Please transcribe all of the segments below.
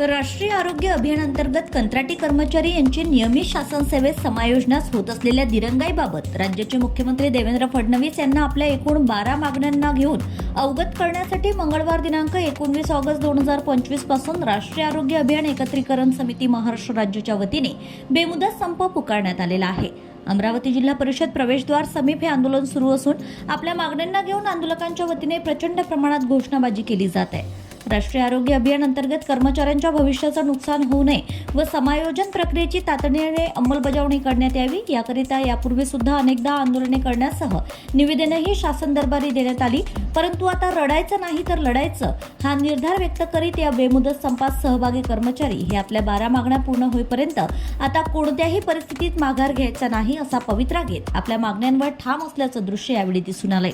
राष्ट्रीय आरोग्य अभियानांतर्गत कंत्राटी कर्मचारी यांची नियमित शासन सेवेत समायोजनास होत असलेल्या दिरंगाईबाबत राज्याचे मुख्यमंत्री देवेंद्र फडणवीस यांना आपल्या एकूण बारा मागण्यांना घेऊन अवगत करण्यासाठी मंगळवार दिनांक एकोणवीस ऑगस्ट दोन हजार पंचवीसपासून राष्ट्रीय आरोग्य अभियान एकत्रीकरण समिती महाराष्ट्र राज्याच्या वतीने बेमुदत संप पुकारण्यात आलेला आहे. अमरावती जिल्हा परिषद प्रवेशद्वार समीप हे आंदोलन सुरू असून आपल्या मागण्यांना घेऊन आंदोलकांच्या वतीने प्रचंड प्रमाणात घोषणाबाजी केली जात आहे. राष्ट्रीय आरोग्य अभियान अंतर्गत कर्मचाऱ्यांच्या भविष्याचं नुकसान होऊ नये व समायोजन प्रक्रियेची तातडीने अंमलबजावणी करण्यात यावी. याकरिता यापूर्वी सुद्धा अनेकदा आंदोलने करण्यासह निवेदनही शासन दरबारी देण्यात आली. परंतु आता रडायचं नाही तर लढायचं हा निर्धार व्यक्त करीत या बेमुदत संपात सहभागी कर्मचारी हे आपल्या बारा मागण्या पूर्ण होईपर्यंत आता कोणत्याही परिस्थितीत माघार घ्यायचा नाही असा पवित्रा घेत आपल्या मागण्यांवर ठाम असल्याचं दृश्य यावेळी दिसून आलंय.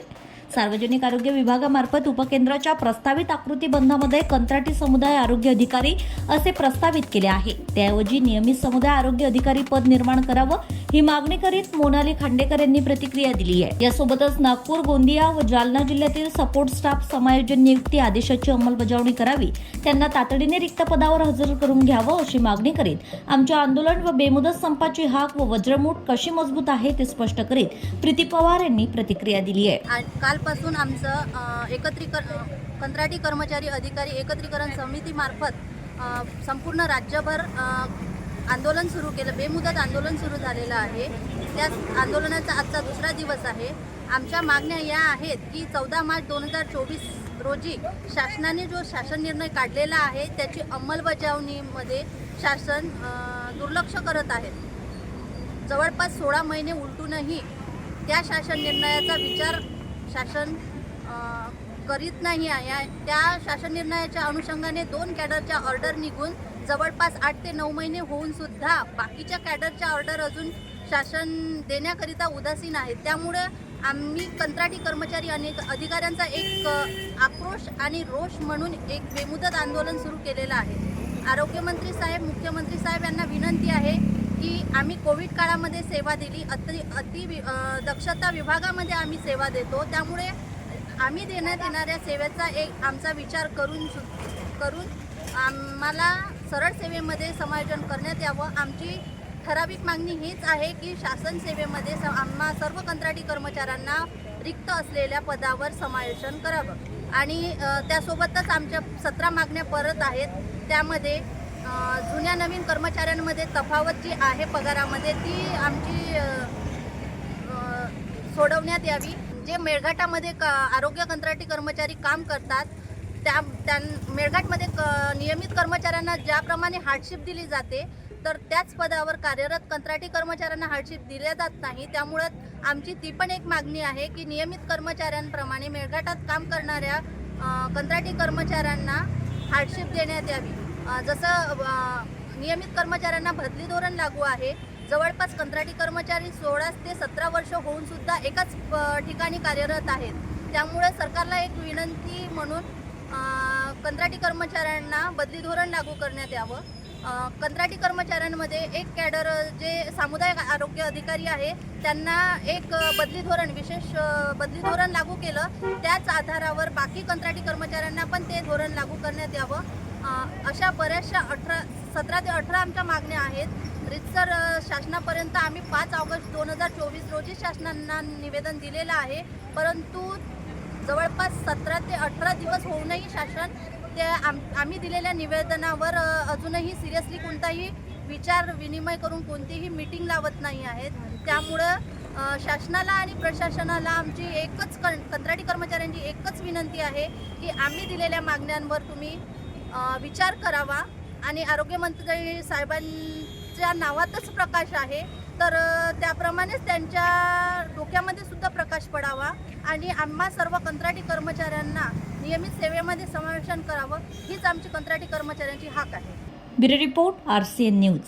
सार्वजनिक आरोग्य विभागामार्फत उपकेंद्राच्या प्रस्तावित आकृती बंधामध्ये कंत्राटी समुदाय आरोग्य अधिकारी असे प्रस्तावित केले आहे. त्याऐवजी नियमित समुदाय आरोग्य अधिकारी पद निर्माण करावं ही मागणी करीत मोनाली खांडेकर यांनी प्रतिक्रिया दिली आहे. यासोबतच नागपूर गोंदिया व जालना जिल्ह्यातील सपोर्ट स्टाफ समायोजन नियुक्ती आदेशाची अंमलबजावणी करावी त्यांना तातडीने रिक्त पदावर हजर करून घ्यावं अशी मागणी करीत आमच्या आंदोलन व बेमुदत संपाची हाक व वज्रमूठ कशी मजबूत आहे ते स्पष्ट करीत प्रीती पवार यांनी प्रतिक्रिया दिली आहे. काल कालपासून आमचं एकत्रीकर कंत्राटी कर्मचारी अधिकारी एकत्रीकरण समितीमार्फत संपूर्ण राज्यभर आंदोलन सुरू केलं. बेमुदत आंदोलन सुरू झालेलं आहे. त्या आंदोलनाचा आजचा दुसरा दिवस आहे. आमच्या मागण्या या आहेत की चौदा मार्च दोन हजार चोवीस रोजी शासनाने जो शासन निर्णय काढलेला आहे त्याची अंमलबजावणीमध्ये शासन दुर्लक्ष करत आहे. जवळपास सोळा महिने उलटूनही त्या शासन निर्णयाचा विचार शासन करीत नाही आहे. त्या शासन निर्णयाच्या अनुषंगाने दोन कॅडरच्या ऑर्डर निघून जवळपास आठ ते नऊ महिने होऊन सुद्धा बाकीच्या कॅडरच्या ऑर्डर अजून शासन देण्याकरिता उदासीन आहे. त्यामुळं आम्ही कंत्राटी कर्मचारी आणि अधिकाऱ्यांचा एक आक्रोश आणि रोष म्हणून एक बेमुदत आंदोलन सुरू केलेलं आहे. आरोग्यमंत्री साहेब मुख्यमंत्री साहेब यांना विनंती आहे की आम्ही कोविड काळामध्ये सेवा दिली अति अति वि- दक्षता विभागामध्ये आम्ही सेवा देतो. त्यामुळे आम्ही देण्यात येणाऱ्या सेवेचा एक आमचा विचार करून करून आम्हाला सरळ सेवेमध्ये समायोजन करण्यात यावं. आमची ठराविक मागणी हीच आहे की शासन सेवेमध्ये स आम्हा सर्व कंत्राटी कर्मचाऱ्यांना रिक्त असलेल्या पदावर समायोजन करावं. आणि त्यासोबतच आमच्या सतरा मागण्या परत आहेत. त्यामध्ये जुन्या नवीन कर्मचाऱ्यांमध्ये तफावत जी आहे पगारामध्ये ती आमची सोडवण्यात यावी. जे मेळघाटामध्ये क आरोग्य कंत्राटी कर्मचारी काम करतात त्या त्या मेळघाटमध्ये क नियमित कर्मचाऱ्यांना ज्याप्रमाणे हार्डशिप दिली जाते तर त्याच पदावर कार्यरत कंत्राटी कर्मचाऱ्यांना हार्डशिप दिल्या जात नाही. त्यामुळं आमची ती पण एक मागणी आहे की नियमित कर्मचाऱ्यांप्रमाणे मेळघाटात काम करणाऱ्या कंत्राटी कर्मचाऱ्यांना हार्डशिप देण्यात यावी. जसं नियमित कर्मचाऱ्यांना बदली धोरण लागू आहे. जवळपास कंत्राटी कर्मचारी सोळा ते सतरा वर्ष होऊन सुद्धा एकाच ठिकाणी कार्यरत आहेत. त्यामुळे सरकारला एक विनंती म्हणून कंत्राटी कर्मचाऱ्यांना बदली धोरण लागू करण्यात यावं. कंत्राटी कर्मचाऱ्यांमध्ये एक कॅडर जे सामुदायिक आरोग्य अधिकारी आहे त्यांना एक बदली धोरण विशेष बदली धोरण लागू केलं. त्याच आधारावर बाकी कंत्राटी कर्मचाऱ्यांना पण ते धोरण लागू करण्यात यावं. अशा बऱ्याचशा अठरा सतरा ते अठरा आमच्या मागण्या आहेत. रितसर शासनापर्यंत आम्ही पाच ऑगस्ट दोन हजार चोवीस रोजी शासनांना निवेदन दिलेलं आहे. परंतु जवळपास सतरा ते अठरा दिवस होऊनही शासन त्या आम आम्ही दिलेल्या निवेदनावर अजूनही सिरियसली कोणताही विचार विनिमय करून कोणतीही मीटिंग लावत नाही आहेत. त्यामुळं शासनाला आणि प्रशासनाला आमची एकच कं कंत्राटी कर्मचाऱ्यांची एकच विनंती आहे की आम्ही दिलेल्या मागण्यांवर तुम्ही विचार करावा आणि आरोग्यमंत्री साहेबां च्या नावातच प्रकाश आहे तर त्याप्रमाणेच त्यांच्या डोक्यामध्ये सुद्धा प्रकाश पडावा आणि आम्हा सर्व कंत्राटी कर्मचाऱ्यांना नियमित सेवेमध्ये समावेशन करावं हीच आमची कंत्राटी कर्मचाऱ्यांची हाक आहे. Bureau report R C N news.